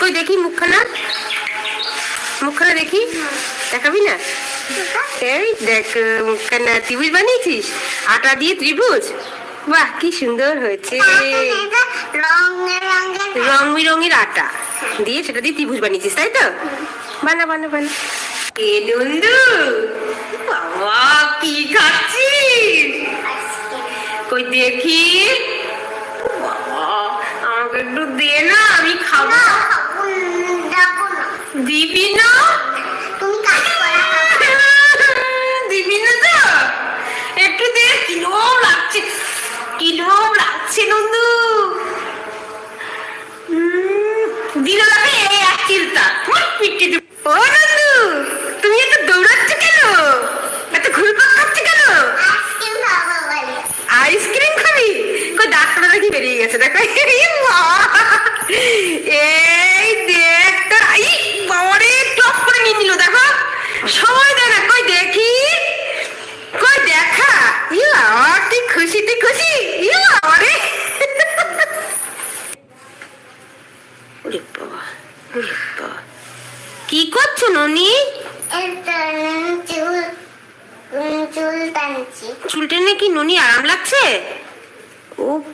কই দেখি মুখখানা? মুখখানা দেখি? দেখাবি না? এই দেখ, মুখখানা ত্রিভুজ বানিয়েছিস? আটা দিয়ে ত্রিভুজ? বাহ, কি সুন্দর হয়েছে। রং বেরঙের আটা দিয়ে সেটা দিয়ে ত্রিভুজ বানিয়েছিস, তাই তো? বানা বানা বানা। এ, নন্দু!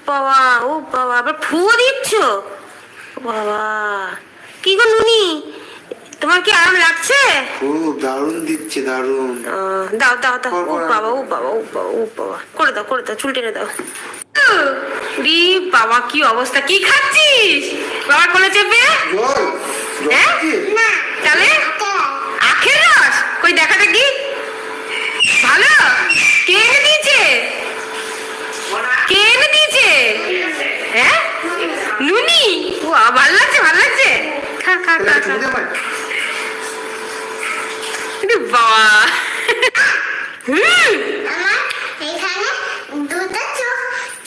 বাবা ও বাবা আবার ফুও দিচ্ছ? বাবা কি গো নুনি? তোমার কি আরাম লাগছে? ও দারুণ দিচ্ছে দারুণ। দাও দাও দাও ও বাবা। ও বাবা ও বাবা ও বাবা। করে দাও করে দাও চুল টেনে দাও। রি বাবা কি অবস্থা? কি খাচ্ছিস? বাবা কোলে চেপে? হ্যাঁ? তাহলে আখের রস? কই দেখা দেখি। ভালো? কে খা খা তাহলে খা খা একটু দে আমায়। আরে বাবা হুম আমার এখানে দুটো চোখ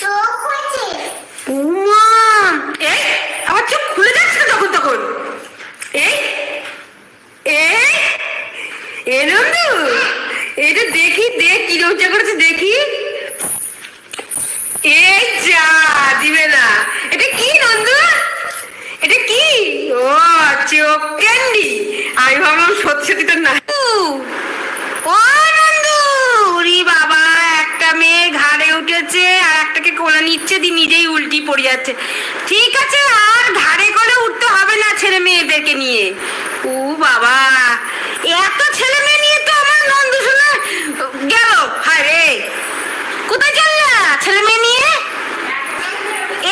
চোখ হয়েছে উমা এই আমার চোখ খুলে যাচ্ছে তো তখন তখন এই এই এ নন্দু এটা দেখি দেখ কি রোজা করেছে দেখি এই যা দিবে না এটা কি নন্দু এটা কি ও চোখ ক্যান্ডি আমি ভাবলাম সত্যি সত্যি তো না ও নন্দু ওরে বাবা একটা মেয়ে ঘাড়ে উঠেছে আর একটাকে কোলে নিচ্ছে দি নিজেই উল্টি পড়ে যাচ্ছে। ঠিক আছে আর ঘাড়ে করে উঠতে হবে না ছেলে মেয়েদেরকে নিয়ে। ও বাবা এত ছেলে মেয়ে নিয়ে তো আমার নন্দু শোনা গেল। হায় রে কোথায় চললা ছেলে মেয়ে নিয়ে?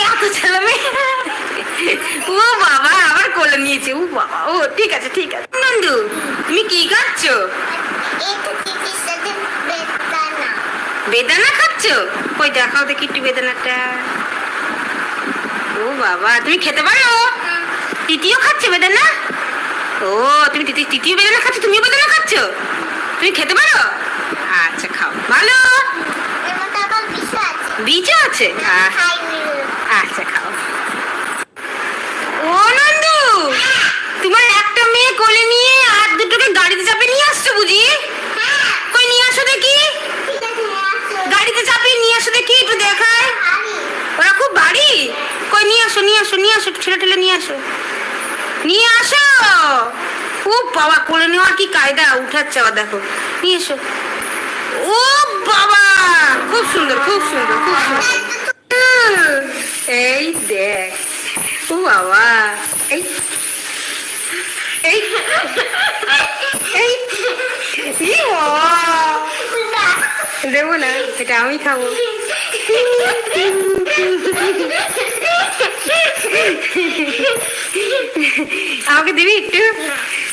এত ছেলে মেয়ে? ও বাবা আবার কোলে নিয়েছে। ও বাবা ও ঠিক আছে ঠিক আছে। নন্দু তুমি কি খাচ্ছো বেদানা। বেদানা খাচ্ছ কই দেখাও দেখি একটু বেদানাটা। ও বাবা, তুমি খেতে পারো? তৃতীয় খাচ্ছে বেদানা? ও, তুমি তৃতীয় বেদানা খাচ্ছ? তুমিও বেদানা খাচ্ছ? তুমি খেতে পারো আচ্ছা খাও ভালো এর মধ্যে আবার বিষ আছে বীজও আছে আহ, খাইনি আচ্ছা খাও ও নন্দু তোমার একটা মেয়ে কোলে নিয়ে আর দুটোকে গাড়িতে চাপে নিয়ে আসছো বুঝি কই নিয়ে আসো দেখি ঠিক আছে আসো গাড়িতে চাপিয়ে নিয়ে আসো দেখি একটু দেখায় আমি ওরা খুব ভারী কই নিয়ে আসো নিয়ে আসো ঠেলে নিয়ে আসো। নিয়ে আসো! ও বাবা, কোলে নেওয়ার কি কায়দা? উঠাচ্ছে আবার দেখো। নিয়ে এসো। ও বাবা! খুব সুন্দর খুব সুন্দর খুব সুন্দর। এই দেখ, ও বাবা, এই এই এই। দেবো না, এটা আমি খাব। আমাকে দিবি একটু?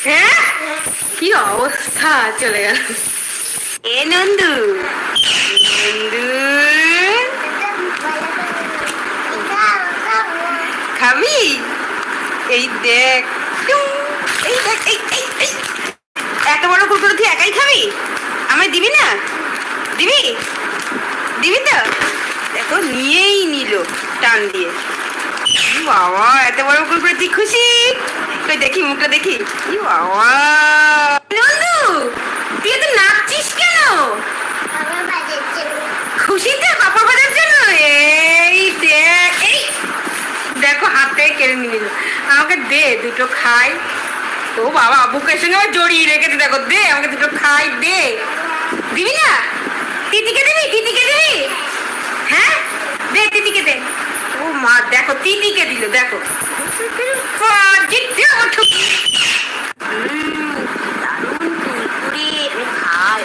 হ্যাঁ? কি অবস্থা? চলে গেল। এ নন্দু। নন্দু। খাবি? এই দেখ। এই দেখ এই এই। এত বড় কুকুর তুই একাই খাবি? আমায় দিবি না? দিবি? দিবি তো? দেখো নিয়েই নিল টান দিয়ে। বাবা, এত বড় কুকুর তুই খুশি? কই দেখি, মুখটা দেখি। ই বাবা। নন্দু, তুই এত নাচছিস কেন? খুশিতে পাপা বাজার জন্য? এই দেখ, এই। দেখো হাতে কেড়ে নিয়ে নিল। আমাকে দে, দুটো খাই। ও বাবা, বুকের সঙ্গে জড়িয়ে রেখেছে, দেখো, দে, আমাকে দুটো খাই, দে। দিবি না? তিতিকে দিবি হ্যাঁ দে তিতিকে দে ও মা দেখো তিতিকে দিল দেখো বাজে দে ওঠো। উম, দারুণ কুরকুরে, আমি খাই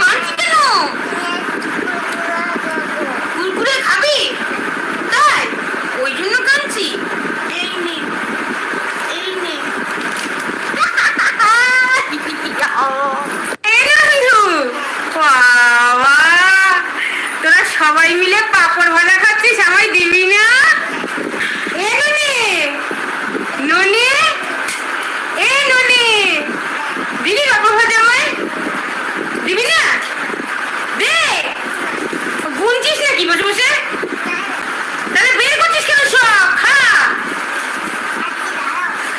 কাঁদছি কেন কুরকুরে খাবি তাই ওই জন্য কাঁদছি এই নে এই নে এই নান্দু, বাবা, তোরা সবাই মিলে পাপড় ভাজা খাচ্ছিস আমায় দিবি না এ ননি ননি এ ননি দিবি পাপড় ভাজা আমায় দিবি না দে গুনছিস নাকি বসে। বসে তাহলে বের করছিস কেন সব? খা।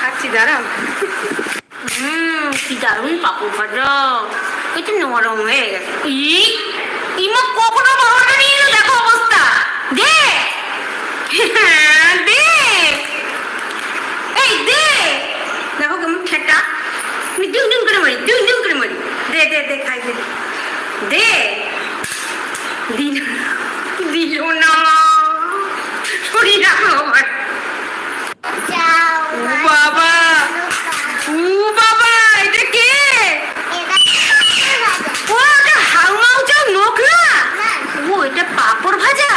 খাচ্ছি দাঁড়াও। হুম কি দারুণ পাপড় ভাজা। একটু নরম হয়ে গেছে। ইমা কখনো বাবাটা নিয়ে এলো? দেখো অবস্থা। দে। হ্যাঁ, দে। এই দে। দেখো কেমন ঠেটা আমি দুম দুম করে মারি দুম দুম করে মারি। দে দে দে খাই দে। দে। দিল দিল না বাবা ও বাবা এটা কে? ও এটা হাউমাউ চাও নোক না? ও এটা পাপড় ভাজা?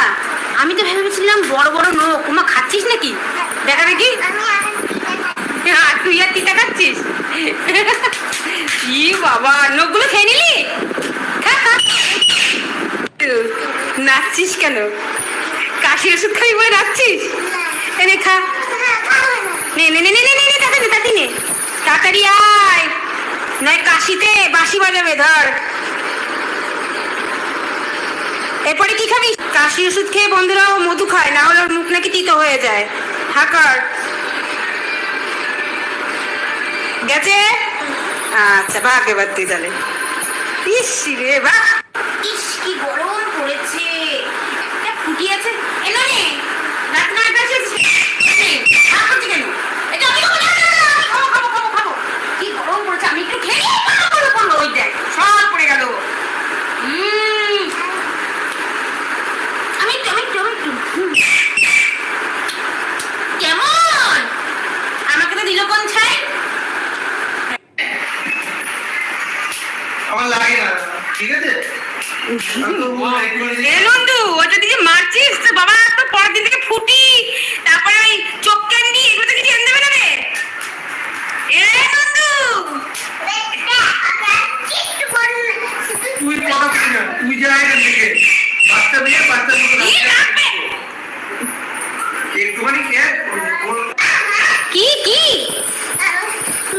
আমি তো ভেবেছিলাম বড় বড় নোক ওমা খাচ্ছিস নাকি? দেখা হ্যাঁ, তুই আর তিতা খাচ্ছিস? ই বাবা নোকগুলো খেয়ে নিলি খা, খা। তো, নাচছিস কেন? কাশি ওষুধ খাবি বলে নাচছিস? এনে খা। নে নে নে নে নে নে তাড়াতাড়ি তাড়াতাড়ি আয়। নয়, কাশিতে বাঁশি বাজাবে, ধর। এরপরে কি খাবি? কাশি ওষুধ খেয়ে বন্ধুরাও মধু খায়, না হলে মুখ নাকি তিতো হয়ে যায়। হাকার গেছে? আচ্ছা ভাগ এবার তুই তাহলে। ইস রে, বাহ ইস কি গরম পড়েছে একটা ফুটি আছে এলো নে রাত না একটা আছে নে, ভাগ করছি কেন এটা আমি খাব না, না, না, না, আমি খাব খাব খাব খাব কি গরম পড়েছে আমি একটু খেয়ে নিই, পড়ল, পড়ল, পড়ল, ওই দেখ সব পড়ে গেল উম, আমি একটু আমি একটু আমি একটু হুম। কেমন আমাকে তো দিল কোন ছাই আমার লাগে না ঠিক আছে আমি তো বললাম একটু এ নন্দু ওটা দিকে মারছিস তো বাবা তো পরের দিন থেকে ফুটি। তারপরে ওই চোখ ক্যান্ডি এগুলো থেকে এনে দেবে না রে? এ নন্দু তুই পড়াবি না তুই যা এখান থেকে বাচ্চা মেয়ে বাচ্চার মতো কি রাখবে একটুখানি খেয়ে ওর- কি কি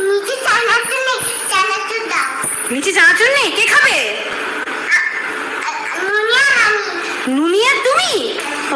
নিচে চানাচুর নেই চানাচুর দাও নিচে চানাচুর নেই কে খাবে নুনিয়া আমি নুনিয়া তুমি ও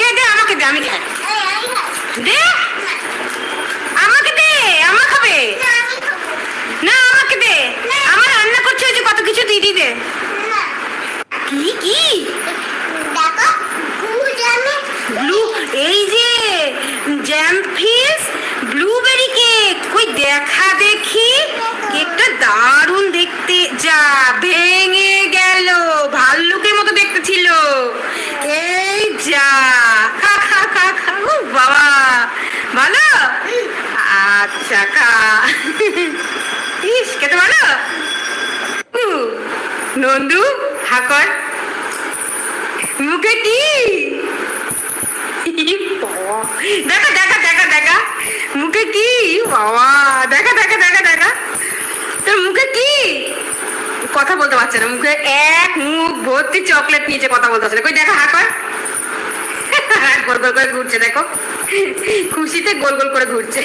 কে দে আমাকে দে আমি খাই। দে? আমাকে দে আমা খাবে? না আমাকে দে। আমার রান্না করছে যে কত কিছু দি দে কি কি? ব্লু এই যে জ্যাম ফিস ব্লুবেরি কেক কই দেখা দেখি। কেকটা দারুণ দেখতে। যা ভেঙে গেল ভাল্লুকের মতো দেখতে ছিল নন্দু হাকর মুখে কি? দেখা দেখা দেখা দেখা। মুখে কি? বাবা। দেখা দেখা দেখা দেখা। তোর মুখে কি? কথা বলতে পারছে না। মুখে এক মুখ ভর্তি চকলেট নিচে কথা বলতে পারছে না। কই, দেখা হাকর গোল গোল করে ঘুরছে, দেখো। খুশিতে গোল গোল করে ঘুরছে।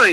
ওই।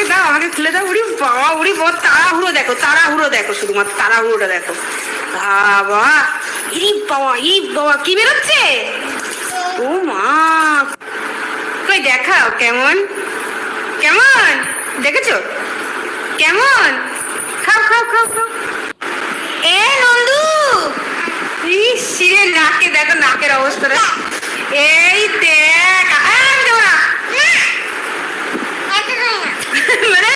দাও আমাকে খুলে দাও, উড়ি, বাবা উড়ি বাবা তাড়াহুড়ো দেখো তাড়াহুড়ো দেখো, শুধুমাত্র তাড়াহুড়োটা দেখো। বাবা, ইরি বাবা ইরি বাবা, কি বেরোচ্ছে? ও মা। কই, দেখাও, কেমন? কেমন? দেখেছ? কেমন? খাও খাও খাও খাও। এ, নন্দু! ইস নাকে, দেখো, নাকের অবস্থাটা। এই দেখ মানে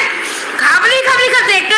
খাবলি খাবলি খাচ্ছে একটা